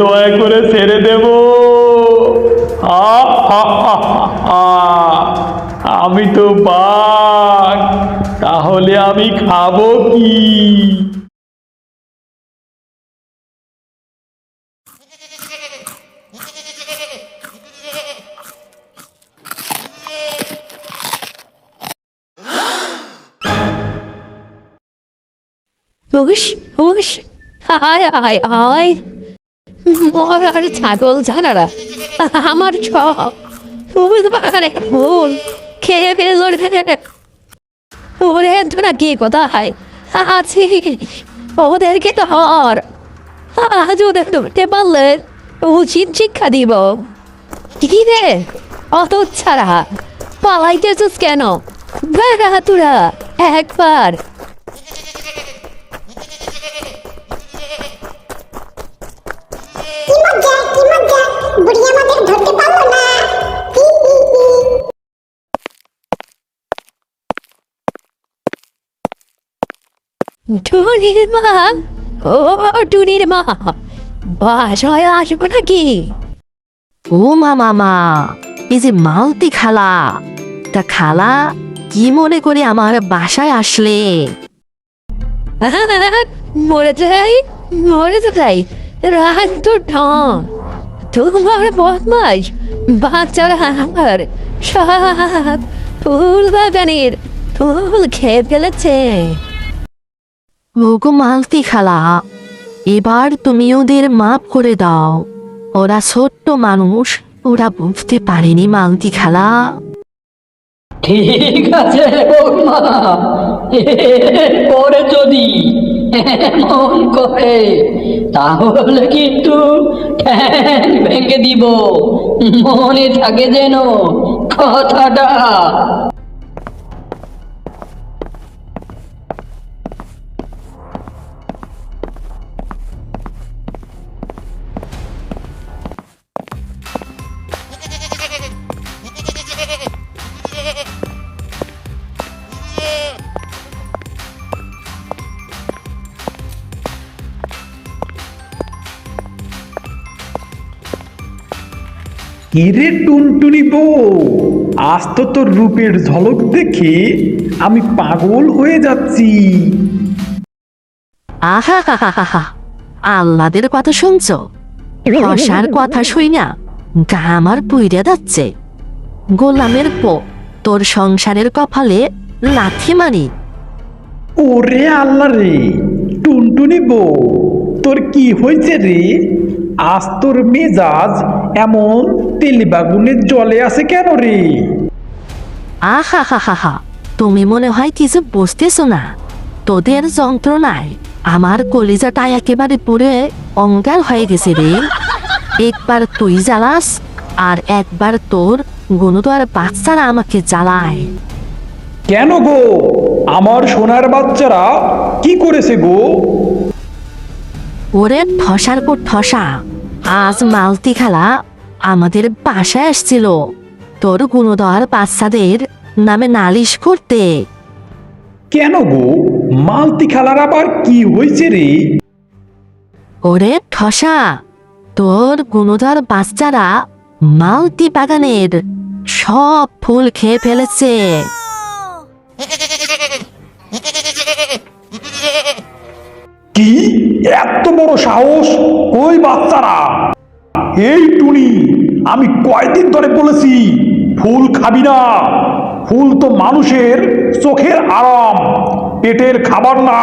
দয়া করে ছেড়ে দেব। আমি তো বাঘ, তাহলে আমি খাব কি? উস উস হায় হায় হায়। মরার ছাগল জানারা আমার সব। ফুল বাগানে ফুল খেয়ে ফেল ওরে তোরা কে কোথায়? আছি। ওদেরকে তো হর। আজ ওদের ধরতে পারলে উচিত শিক্ষা দিব। কি রে? অত ছাড়া। পালাইতেছিস কেন? বেড়া তোরা, একবার। টুনির মা ও টুনির মা বাসায় আসব নাকি? ও মা মামা এই যে মালতি খালা তা খালা কি মনে করে আমার বাসায় আসলে? মরে যাই মরে যাই রাত তো ঢং তোমার বদমাস বাচ্চারা আমার সব ফুল বাগানের ফুল খেয়ে ফেলেছে। ওগো মালতি খালা এবার তুমি ওদের মাফ করে দাও। ওরা ছোট্ট মানুষ, ওরা বুঝতে পারেনি মালতি খালা ঠিক আছে পরে যদি মন করে, তাহলে কিন্তু ভেঙে দিব। মনে থাকে যেন কথাটা। কিরে টুনটুনি বউ আজ তো তোর রূপের ঝলক দেখে আমি পাগল হয়ে যাচ্ছি। আহা হা হা হা আল্লাদের কথা শুনছ? রসার কথা শুই না গা আমার পুইরে যাচ্ছে। গোলামের পো তোর সংসারের কপালে লাথি মারি। ওরে আল্লাহ রে টুনটুনি বউ তোর কি হয়েছে রে? আজ তোর মেজাজ এমন তেল বাগুনের জলে আছে কেন রে? আহা হা হা হা তুমি মনে হয় কিছু বুঝতেছো না। তোদের যন্ত্রণায় আমার কলিজাটা একেবারে পুরে অঙ্গার হয়ে গেছে রে। একবার তুই জ্বালাস আর একবার তোর গুণদোয়ার বাচ্চারা আমাকে জ্বালায়। কেন গো? আমার সোনার বাচ্চারা কি করেছে গো? ওরে ঠসার পর ঠসা আজ মালতি খেলা আমাদের বাসায় আসছিল। তোর গুণদর বাচ্চাদের নামে নালিশ করতে। কেন গো? মালতি খেলার আবার কি হয়েছে রে? ওরে ঠসা তোর গুণধর বাচ্চারা মালতি বাগানের সব ফুল খেয়ে ফেলেছে। কি? এত বড় সাহস? ওই বাচ্চারা! এই টুনি আমি কয়দিন ধরে বলেছি ফুল খাবি না। ফুল তো মানুষের চোখের আরাম পেটের খাবার না।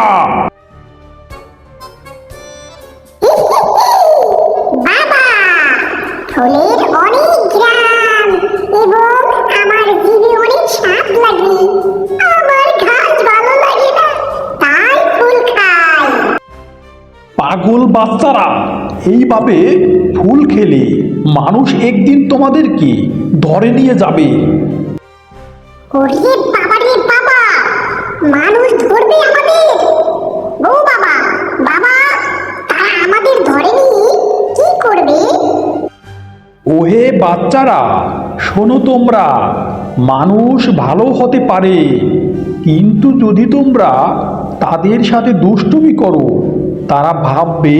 বাবা ফুলের অনেক গ্রাম এবং আমার জিভে অনেক স্বাদ লাগে। আমার ঘাস ভালো লাগে না তাই ফুল খাই। পাগল বাচ্চারা এইভাবে ফুল খেলে মানুষ একদিন তোমাদেরকে ধরে নিয়ে যাবে। ওরে বাবা রে বাবা মানুষ ধরবে আমাদের। ও বাবা বাবা তারা আমাদের ধরে নিয়ে কি করবে? ওহে বাচ্চারা শোনো তোমরা মানুষ ভালো হতে পারে কিন্তু যদি তোমরা তাদের সাথে দুষ্টুমি করো তারা ভাববে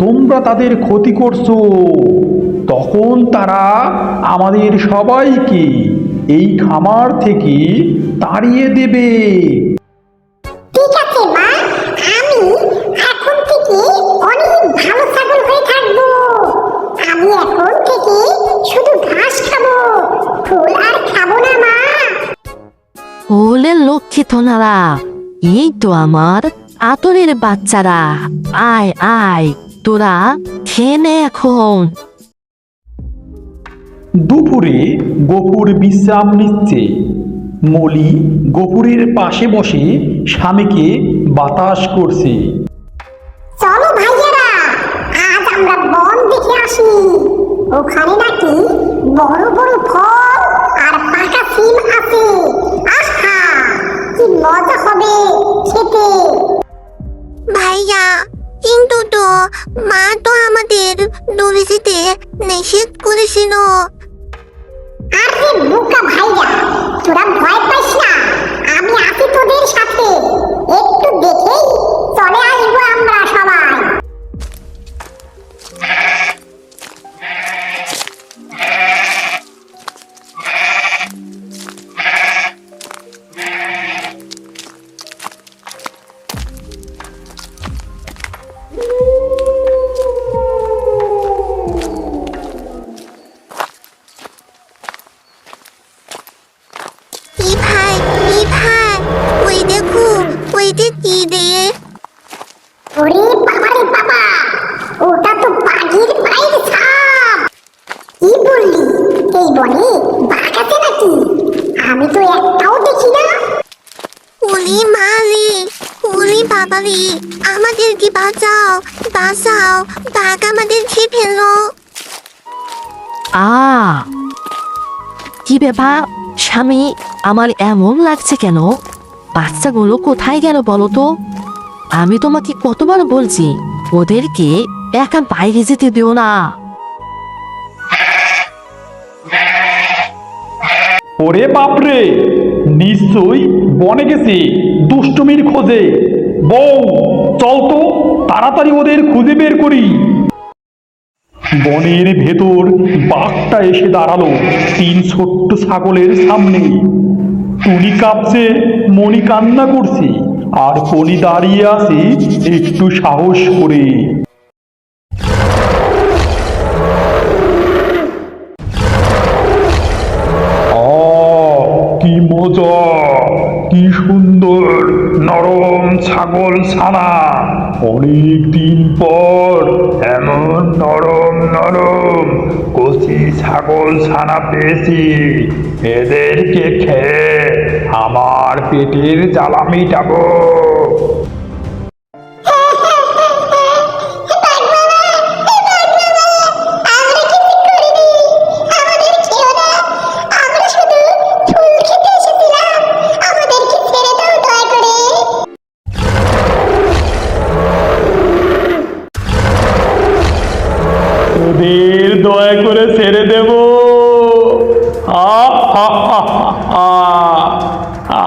তোমরা তাদের ক্ষতি করছ। তখন তারা আমাদের সবাইকে এই খামার থেকে তাড়িয়ে দেবে। ঠিক আছে মা। আমি এখন থেকে অনেক ভালো ছাগল হয়ে থাকব। আমি এখন থেকে শুধু ঘাস খাব ফুল আর খাব না মা। ওলে লক্ষ্মী তোনারা এই তো আমার আতরের বাচ্চারা আয় আয় তোরা খেয়ে নে এখন। দুপুরে গফুর বিশ্রাম নিচ্ছে। মলি গফুরের পাশে বসে স্বামীকে বাতাস করছে। চলো ভাইয়ারা আজ আমরা বন দেখে আসি। ওখানে নাকি বড় বড় ফল মা তো আমাদের দুবিসিতে নিষেধ করেছিল। আরে বোকা ভাইরা, তোরা ভয় পাইস না। আমি আছি তোদের সাথে। আমি তো একটাও দেখি না। ওলি মালি ওলি বাবালি আমাদেরকে বাঁচাও বাঁচাও বাঘ আমাদের খেয়ে ফেলল। আ কি ব্যাপার? স্বামী আমার এমন লাগছে কেন? বাচ্চাগুলো কোথায় গেল বলো তো? আমি তোমাকে কতবার বলছি ওদেরকে একা বাইরে যেতে দিও না। ওরে বাপরে, নিশ্চয়ই বনে গেছে দুষ্টমির খোঁজে। বউ, চল তো তাড়াতাড়ি ওদের খুঁজে বের করি। বনের ভেতর বাঘটা এসে দাঁড়াল তিন ছোট্ট ছাগলের সামনে। টুনি কাঁপছে, মণি কান্না করছে, আর পনি দাঁড়িয়ে আছে একটু সাহস করে আহ, কি মজা, কি সুন্দর, নরম ছাগল ছানা। অনেক দিন পর এমন নরম নরম কচি ছাগল ছানা পেয়েছি। এদেরকে খেয়ে আমার পেটের জ্বালা মিটাবো। তোদের দয়া করে ছেড়ে দেব।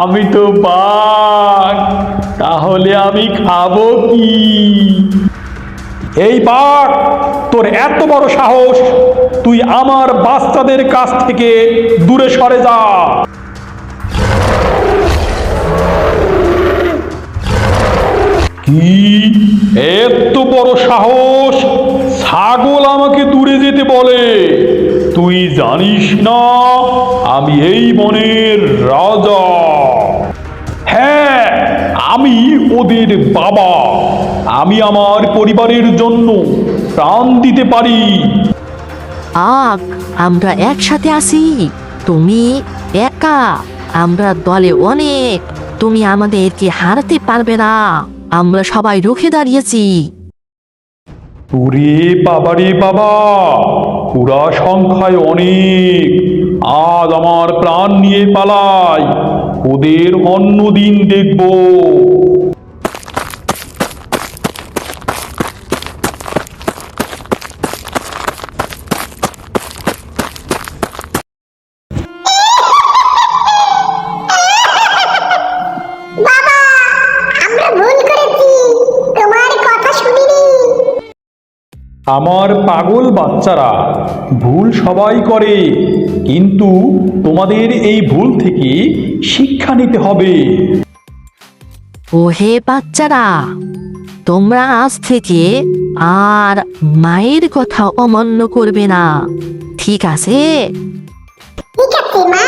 আমি তো বাঘ তাহলে আমি খাব কি? এই বাঘ তোর এত বড় সাহস, তুই আমার বাচ্চাদের কাছ থেকে দূরে সরে যা। কি? এত বড় সাহস। ছাগল আমাকে দূরে যেতে বলে। তুই জানিস না, আমি এই বনের রাজা। হ্যাঁ আমি ওদের বাবা। আমি আমার পরিবারের জন্য প্রাণ দিতে পারি। আক আমরা একসাথে আছি। তুমি একা, আমরা দলে অনেক। তুমি আমাদেরকে হারাতে পারবে না। আমরা সবাই রুখে দাঁড়িয়েছি। ওরে বাবারে বাবা, পুরা সংখ্যায় অনেক। আজ আমার প্রাণ নিয়ে পালাই। ওদের অন্য দিন দেখব। আমার পাগল বাচ্চারা ভুল সবাই করে কিন্তু তোমাদের এই ভুল থেকে শিক্ষা নিতে হবে। ওহে বাচ্চারা তোমরা আজ থেকে আর মায়ের কথা অমান্য করবে না। ঠিক আছে? ঠিক আছে মা